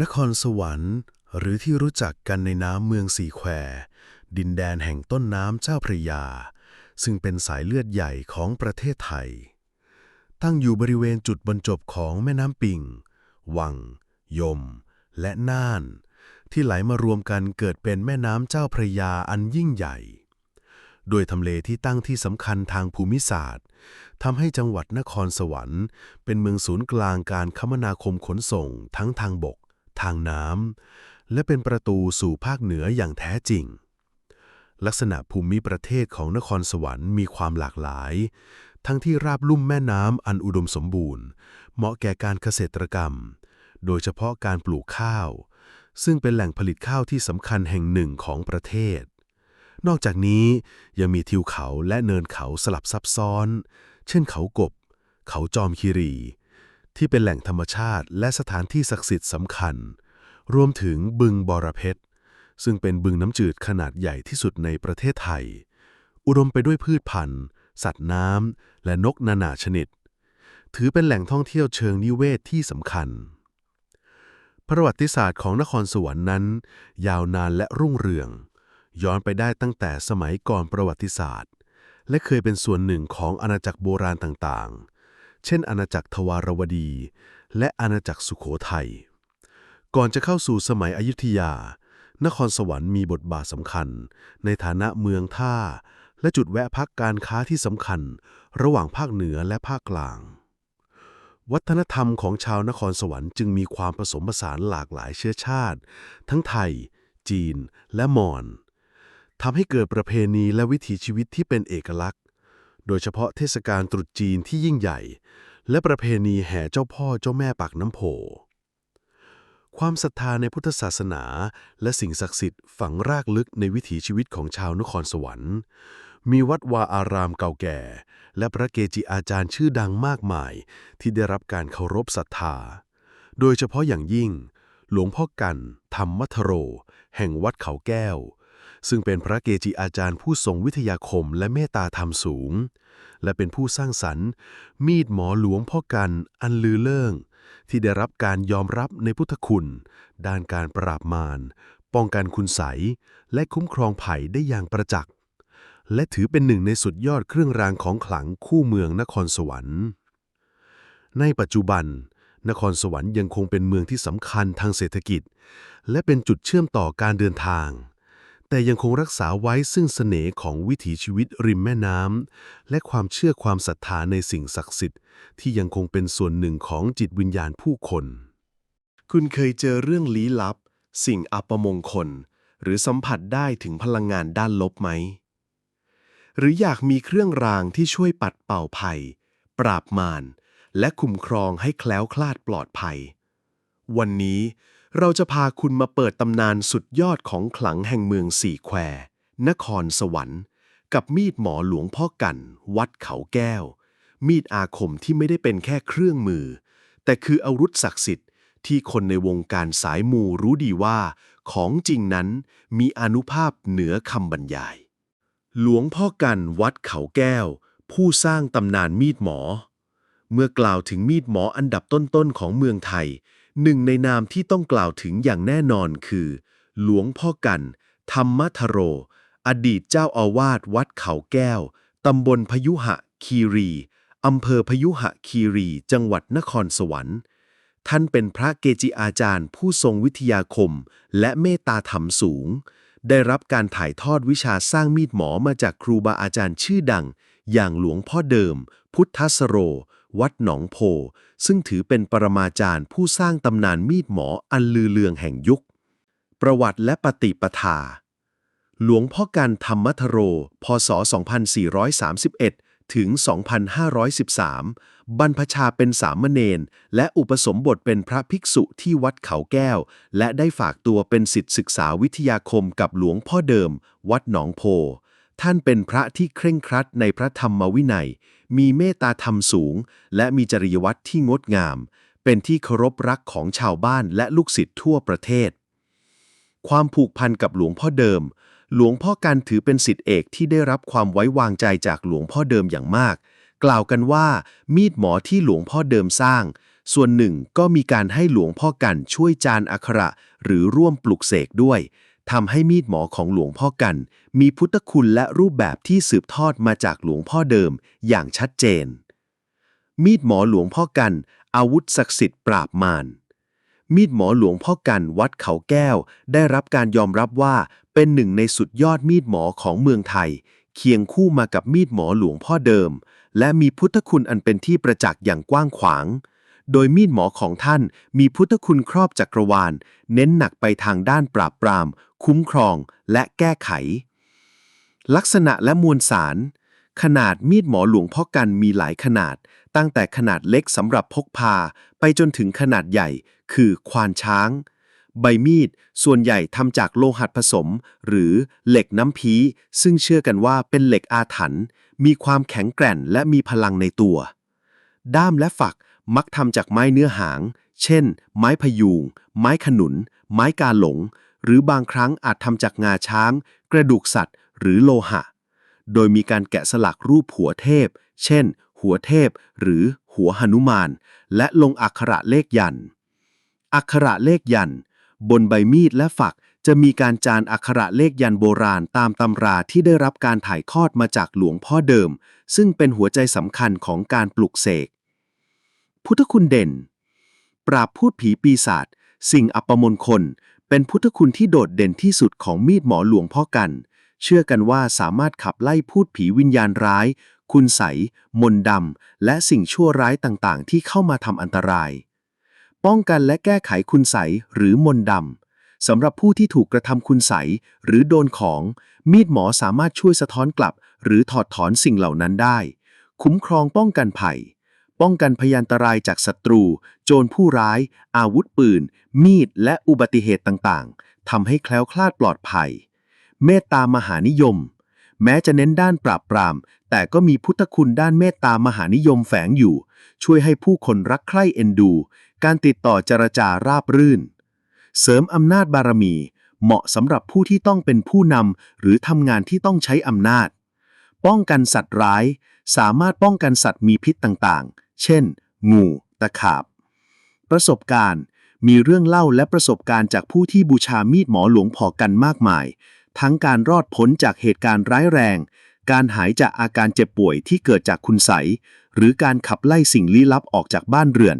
นครสวรรค์ หรือที่รู้จักกันในน้ำเมืองสี่แควดินแดนแห่งต้นน้ำเจ้าพระยา ซึ่งเป็นสายเลือดใหญ่ของประเทศไทย ตั้งอยู่บริเวณจุดบรรจบของแม่น้ำปิง วัง ยม และน่าน ที่ไหลมารวมกันเกิดเป็นแม่น้ำเจ้าพระยาอันยิ่งใหญ่ โดยทำเลที่ตั้งที่สำคัญทางภูมิศาสตร์ทำให้จังหวัดนครสวรรค์ เป็นเมืองศูนย์กลางการคมนาคมขนส่งทั้งทางบก ทางน้ำและเป็นประตูสู่ภาคเหนืออย่างแท้จริง ลักษณะภูมิประเทศของนครสวรรค์มีความหลากหลาย ทั้งที่ราบลุ่มแม่น้ำอันอุดมสมบูรณ์ เหมาะแก่การเกษตรกรรม โดยเฉพาะการปลูกข้าว ซึ่งเป็นแหล่งผลิตข้าวที่สำคัญแห่งหนึ่งของประเทศ นอกจากนี้ยังมีทิวเขาและเนินเขาสลับซับซ้อน เช่นเขากบ เขาจอมคีรี ที่เป็นแหล่งธรรมชาติ และสถานที่ศักดิ์สิทธิ์สำคัญ รวมถึงบึงบอระเพชรซึ่งเป็นบึงน้ำจืดขนาดใหญ่ที่สุดในประเทศไทย อุดมไปด้วยพืชพันธุ์ สัตว์น้ำและนกนานาชนิด ถือเป็นแหล่งท่องเที่ยวเชิงนิเวศที่สำคัญ ประวัติศาสตร์ของนครสวรรค์นั้น ยาวนานและรุ่งเรือง ย้อนไปได้ตั้งแต่สมัยก่อนประวัติศาสตร์ และเคยเป็นส่วนหนึ่งของอาณาจักรโบราณต่างๆ เช่นอาณาจักรทวารวดี และอาณาจักรสุโขทัย ก่อนจะเข้าสู่สมัยอยุธยา นครสวรรค์มีบทบาทสำคัญ ในฐานะเมืองท่า และจุดแวะพักการค้าที่สำคัญ ระหว่างภาคเหนือและภาคกลาง วัฒนธรรมของชาวนครสวรรค์จึงมีความผสมผสานหลากหลายเชื้อชาติ ทั้งไทย จีน และมอญทำให้เกิดประเพณีและวิถีชีวิตที่เป็นเอกลักษณ์ โดยเฉพาะเทศกาลตรุษจีนที่ยิ่งใหญ่ และประเพณีแห่เจ้าพ่อเจ้าแม่ปากน้ำโพ ความศรัทธาในพุทธศาสนา และสิ่งศักดิ์สิทธิ์ฝังรากลึกในวิถีชีวิตของชาวนครสวรรค์ มีวัดวาอารามเก่าแก่ และพระเกจิอาจารย์ชื่อดังมากมาย ที่ได้รับการเคารพศรัทธา โดยเฉพาะอย่างยิ่ง หลวงพ่อกัน ธรรมมัทโร แห่งวัดเขาแก้ว ซึ่งเป็นพระเกจิอาจารย์ผู้ทรงวิทยาคมและเมตตาธรรมสูง และเป็นผู้สร้างสรรค์ มีดหมอหลวงพ่อกันอันลือเลิ่งที่ได้รับการยอมรับในพุทธคุณ ด้านการปราบมารป้องกันคุณไสยและคุ้มครองภัยได้อย่างประจักษ์ และถือเป็นหนึ่งในสุดยอดเครื่องรางของขลังคู่เมืองนครสวรรค์ ในปัจจุบัน นครสวรรค์ยังคงเป็นเมืองที่สำคัญทางเศรษฐกิจ และเป็นจุดเชื่อมต่อการเดินทาง แต่ยังคงรักษาไว้ซึ่งเสน่ห์ของวิถีชีวิตริมแม่น้ำและความเชื่อความศรัทธาในสิ่งศักดิ์สิทธิ์ ที่ยังคงเป็นส่วนหนึ่งของจิตวิญญาณผู้คน คุณเคยเจอเรื่องลี้ลับ สิ่งอัปมงคล หรือสัมผัสได้ถึงพลังงานด้านลบไหม หรืออยากมีเครื่องรางที่ช่วยปัดเป่าภัย ปราบมารและคุ้มครองให้แคล้วคลาดปลอดภัย วันนี้ เราจะพาคุณมาเปิดตำนานสุดยอดของขลังแห่งเมืองสี่แคว นครสวรรค์ กับมีดหมอหลวงพ่อกัน วัดเขาแก้ว มีดอาคมที่ไม่ได้เป็นแค่เครื่องมือ แต่คืออาวุธศักดิ์สิทธิ์ที่คนในวงการสายมูรู้ดีว่า ของจริงนั้นมีอนุภาพเหนือคำบรรยาย หลวงพ่อกันวัดเขาแก้ว ผู้สร้างตำนานมีดหมอ เมื่อกล่าวถึงมีดหมออันดับต้นๆของเมืองไทย หนึ่งในนามที่ต้องกล่าวถึงอย่างแน่นอนคือ หลวงพ่อกัน ธรรมทโร อดีตเจ้าอาวาสวัดเขาแก้ว ตำบลพยุหะคีรีอำเภอพยุหะคีรี จังหวัดนครสวรรค์ ท่านเป็นพระเกจิอาจารย์ ผู้ทรงวิทยาคม และเมตตาธรรมสูง ได้รับการถ่ายทอดวิชาสร้างมีดหมอมาจากครูบาอาจารย์ชื่อดัง อย่างหลวงพ่อเดิม พุทธสโร วัดหนองโพ ซึ่งถือเป็นปรมาจารย์ผู้สร้างตำนานมีดหมออันลือเลืองแห่งยุค ประวัติและปฏิปทา หลวงพ่อกันธรรมทโร พศ 2431 ถึง 2513 บรรพชาเป็นสามเณรและอุปสมบทเป็นพระภิกษุที่วัดเขาแก้ว และได้ฝากตัวเป็นสิทธิศึกษาวิทยาคมกับหลวงพ่อเดิม วัดหนองโพ ท่านเป็นพระที่เคร่งครัดในพระธรรมวินัย มีเมตตาธรรมสูง และมีจริยวัตรที่งดงาม เป็นที่เคารพรักของชาวบ้านและลูกศิษย์ทั่วประเทศ ความผูกพันกับหลวงพ่อเดิม หลวงพ่อกันถือเป็นสิทธิเอกที่ได้รับความไว้วางใจจากหลวงพ่อเดิมอย่างมาก กล่าวกันว่า มีดหมอที่หลวงพ่อเดิมสร้าง ส่วนหนึ่งก็มีการให้หลวงพ่อกันช่วยจานอักขระ หรือร่วมปลุกเสกด้วย ทำให้มีดหมอของหลวงพ่อกัน มีพุทธคุณและรูปแบบที่สืบทอดมาจากหลวงพ่อเดิมอย่างชัดเจน มีดหมอหลวงพ่อกัน อาวุธศักดิ์สิทธิ์ปราบมารมีดหมอหลวงพ่อกันวัดเขาแก้ว ได้รับการยอมรับว่าเป็นหนึ่งในสุดยอดมีดหมอของเมืองไทย เคียงคู่มากับมีดหมอหลวงพ่อเดิม และมีพุทธคุณอันเป็นที่ประจักษ์อย่างกว้างขวาง โดยมีดหมอของท่านมีพุทธคุณครอบจักรวาล เน้นหนักไปทางด้านปราบปราม คุ้มครองและแก้ไข ลักษณะและมวลสาร ขนาดมีดหมอหลวงพ่อกันมีหลายขนาด ตั้งแต่ขนาดเล็กสำหรับพกพา ไปจนถึงขนาดใหญ่ คือควานช้าง ใบมีด ส่วนใหญ่ทำจากโลหัสผสม หรือเหล็กน้ำพี ซึ่งเชื่อกันว่าเป็นเหล็กอาถรรพ์มีความแข็งแกร่งและมีพลังในตัว ด้ามและฝักมักทำจากไม้เนื้อหาง เช่น ไม้พยูง ไม้ขนุน ไม้กาหลง หรือบางครั้งอาจทำจากงาช้าง กระดูกสัตว์ หรือโลหะ โดยมีการแกะสลักรูปหัวเทพ เช่น หัวเทพ หรือหัวหนุมาน และลงอักขระเลขยัน อักขระเลขยัน บนใบมีดและฝักจะมีการจานอักขระเลขยันโบราณตามตำราที่ได้รับการถ่ายทอดมาจากหลวงพ่อเดิม ซึ่งเป็นหัวใจสำคัญของการปลุกเสก พุทธคุณเด่น ปราบพูดผีปีศาจสิ่งอัปมงคล เป็นพุทธคุณที่โดดเด่นที่สุดของมีดหมอหลวงพ่อกัน เชื่อกันว่าสามารถขับไล่พูดผีวิญญาณร้าย คุณใสมนดำ และสิ่งชั่วร้ายต่างๆ ที่เข้ามาทำอันตราย ป้องกันและแก้ไขคุณใสหรือมนดำสำหรับผู้ที่ถูกกระทำคุณใสหรือโดนของ มีดหมอสามารถช่วยสะท้อนกลับ หรือถอดถอนสิ่งเหล่านั้นได้ คุ้มครองป้องกันภัย ป้องกันพยันตรายจากศัตรู โจรผู้ร้าย อาวุธปืน มีด และอุบัติเหตุต่างๆทำให้แคล้วคลาดปลอดภัย เมตตามหานิยม แม้จะเน้นด้านปราบปราม แต่ก็มีพุทธคุณด้านเมตตามหานิยมแฝงอยู่ ช่วยให้ผู้คนรักใคร่เอ็นดู การติดต่อเจรจาราบรื่น เสริมอำนาจบารมี เหมาะสำหรับผู้ที่ต้องเป็นผู้นำหรือทำงานที่ต้องใช้อำนาจ ป้องกันสัตว์ร้าย สามารถป้องกันสัตว์มีพิษต่างๆ เช่น งู ตะขาบ ประสบการณ์มีเรื่องเล่าและประสบการณ์จากผู้ที่บูชามีดหมอหลวงพอกันมากมาย ทั้งการรอดพ้นจากเหตุการณ์ร้ายแรง การหายจากอาการเจ็บป่วยที่เกิดจากคุณไสหรือการขับไล่สิ่งลี้ลับออกจากบ้านเรือน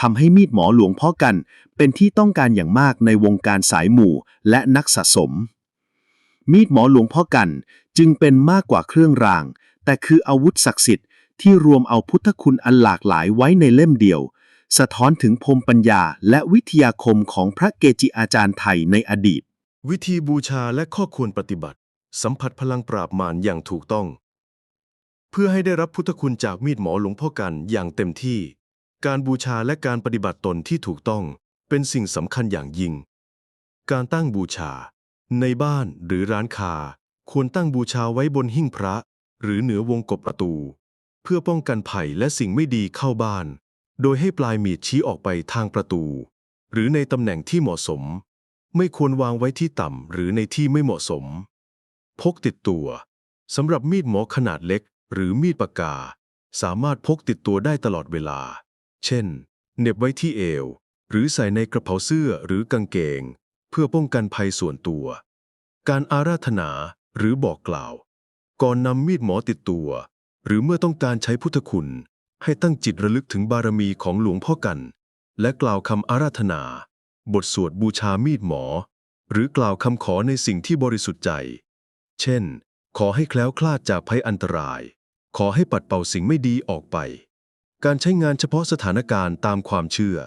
ทำให้มีดหมอหลวงพ่อกัน เป็นที่ต้องการอย่างมากในวงการสายหมู่และนักสะสม มีดหมอหลวงพ่อกันจึงเป็นมากกว่าเครื่องราง แต่คืออาวุธศักดิ์สิทธิ์ ที่รวมเอาพุทธคุณอันหลากหลายไว้ในเล่มเดียว สะท้อนถึงภูมิปัญญาและวิทยาคมของพระเกจิอาจารย์ไทยในอดีต วิธีบูชาและข้อควรปฏิบัติ สัมผัสพลังปราบมารอย่างถูกต้อง เพื่อให้ได้รับพุทธคุณจากมีดหมอหลวงพ่อกันอย่างเต็มที่ การบูชาและการปฏิบัติตนที่ถูกต้อง เป็นสิ่งสำคัญอย่างยิ่ง การตั้งบูชา ในบ้านหรือร้านค้าควรตั้งบูชาไว้บนหิ้งพระ หรือเหนือวงกบประตู เพื่อป้องกันภัยและสิ่งไม่ดีเข้าบ้าน โดยให้ปลายมีดชี้ออกไปทางประตู หรือในตำแหน่งที่เหมาะสม ไม่ควรวางไว้ที่ต่ำหรือในที่ไม่เหมาะสม พกติดตัวสำหรับมีดหมอขนาดเล็ก หรือมีดปากกา สามารถพกติดตัวได้ตลอดเวลา เช่นเหน็บไว้ที่เอว หรือใส่ในกระเป๋าเสื้อหรือกางเกง เพื่อป้องกันภัยส่วนตัว การอาราธนาหรือบอกกล่าว ก่อนนำมีดหมอติดตัว หรือเมื่อต้องการใช้พุทธคุณ ให้ตั้งจิตระลึกถึงบารมีของหลวงพ่อกัน และกล่าวคำอาราธนา บทสวดบูชามีดหมอ หรือกล่าวคำขอในสิ่งที่บริสุทธิ์ใจ เช่น ขอให้แคล้วคลาดจากภัยอันตราย ขอให้ปัดเป่าสิ่งไม่ดีออกไป การใช้งานเฉพาะสถานการณ์ตามความเชื่อ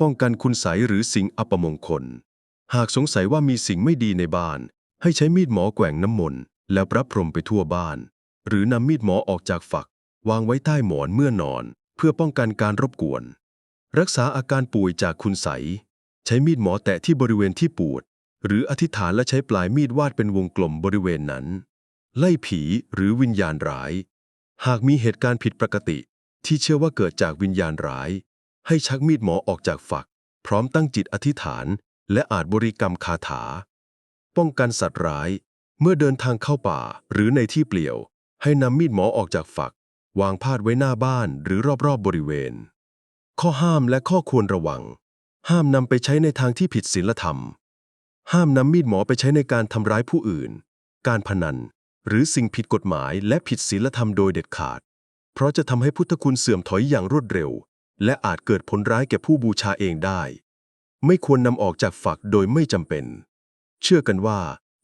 ป้องกันคุณไสยหรือสิ่งอัปมงคล หากสงสัยว่ามีสิ่งไม่ดีในบ้าน ให้ใช้มีดหมอแกว่งน้ำมนต์แล้วประพรมไปทั่วบ้าน หรือนำมีดหมอออกจากฝัก วางไว้ใต้หมอนเมื่อนอน เพื่อป้องกันการรบกวน รักษาอาการป่วยจากคุณไสใช้มีดหมอแตะที่บริเวณที่ปวด หรืออธิษฐานและใช้ปลายมีดวาดเป็นวงกลมบริเวณนั้น ไล่ผีหรือวิญญาณร้าย หากมีเหตุการณ์ผิดปกติ ที่เชื่อว่าเกิดจากวิญญาณร้าย ให้ชักมีดหมอออกจากฝัก พร้อมตั้งจิตอธิษฐาน และอาจบริกรรมคาถา ป้องกันสัตว์ร้าย เมื่อเดินทางเข้าป่าหรือในที่เปลี่ยว ให้นำมีดหมอออกจากฝัก วางพาดไว้หน้าบ้านหรือรอบๆบบริเวณ ข้อห้ามและข้อควรระวัง ห้ามนำไปใช้ในทางที่ผิดศีลธรรม ห้ามนำมีดหมอไปใช้ในการทำร้ายผู้อื่น การพนัน หรือสิ่งผิดกฎหมายและผิดศีลธรรมโดยเด็ดขาด เพราะจะทำให้พุทธคุณเสื่อมถอยอย่างรวดเร็ว และอาจเกิดผลร้ายแก่ผู้บูชาเองได้ ไม่ควรนำออกจากฝักโดยไม่จำเป็น เชื่อกันว่า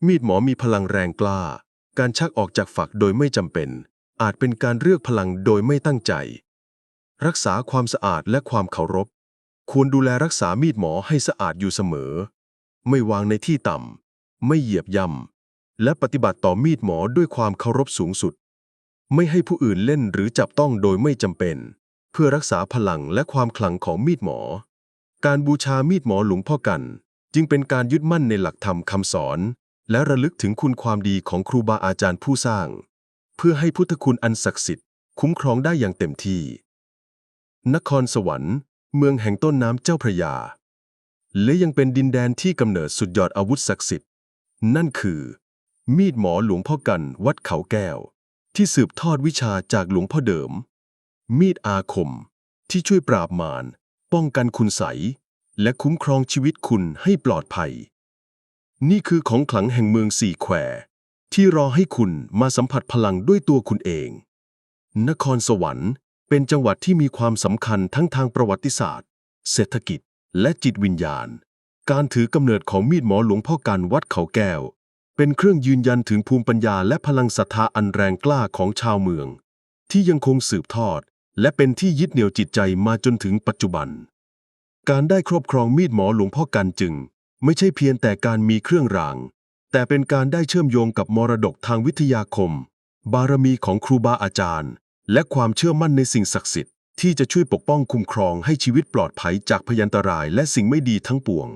มีดหมอมีพลังแรงกล้า การชักออกจากฝักโดยไม่จำเป็น อาจเป็นการเลือกพลังโดยไม่ตั้งใจ รักษาความสะอาดและความเคารพ ควรดูแลรักษามีดหมอให้สะอาดอยู่เสมอ ไม่วางในที่ต่ำ ไม่เหยียบย่ำ และปฏิบัติต่อมีดหมอด้วยความเคารพสูงสุด ไม่ให้ผู้อื่นเล่นหรือจับต้องโดยไม่จำเป็น เพื่อรักษาพลังและความขลังของมีดหมอ การบูชามีดหมอหลวงพ่อกัน จึงเป็นการยึดมั่นในหลักธรรมคำสอน และระลึกถึงคุณความดีของครูบาอาจารย์ผู้สร้าง เพื่อให้พุทธคุณอันศักดิ์สิทธิ์คุ้มครองได้อย่างเต็มที่ นครสวรรค์ เมืองแห่งต้นน้ำเจ้าพระยา และยังเป็นดินแดนที่กำเนิดสุดยอดอาวุธศักดิ์สิทธิ์ นั่นคือ มีดหมอหลวงพ่อกันวัดเขาแก้ว ที่สืบทอดวิชาจากหลวงพ่อเดิม มีดอาคม ที่ช่วยปราบมารป้องกันคุณใสยและคุ้มครองชีวิตคุณให้ปลอดภัย นี่คือของขลังแห่งเมืองสี่แควที่รอให้คุณมาสัมผัสพลังด้วยตัวคุณเอง นครสวรรค์เป็นจังหวัดที่มีความสำคัญทั้งทางประวัติศาสตร์ เศรษฐกิจ และจิตวิญญาณ การถือกำเนิดของมีดหมอหลวงพ่อกันวัดเขาแก้ว เป็นเครื่องยืนยันถึงภูมิปัญญาและพลังศรัทธาอันแรงกล้าของชาวเมือง ที่ยังคงสืบทอด และเป็นที่ยึดเหนี่ยวจิตใจมาจนถึงปัจจุบัน การได้ครอบครองมีดหมอหลวงพ่อกันจึง ไม่ใช่เพียงแต่การมีเครื่องราง แต่เป็นการได้เชื่อมโยงกับมรดกทางวิทยาคม บารมีของครูบาอาจารย์ และความเชื่อมั่นในสิ่งศักดิ์สิทธิ์ที่จะช่วยปกป้องคุ้มครองให้ชีวิตปลอดภัยจากพยันตรายและสิ่งไม่ดีทั้งปวง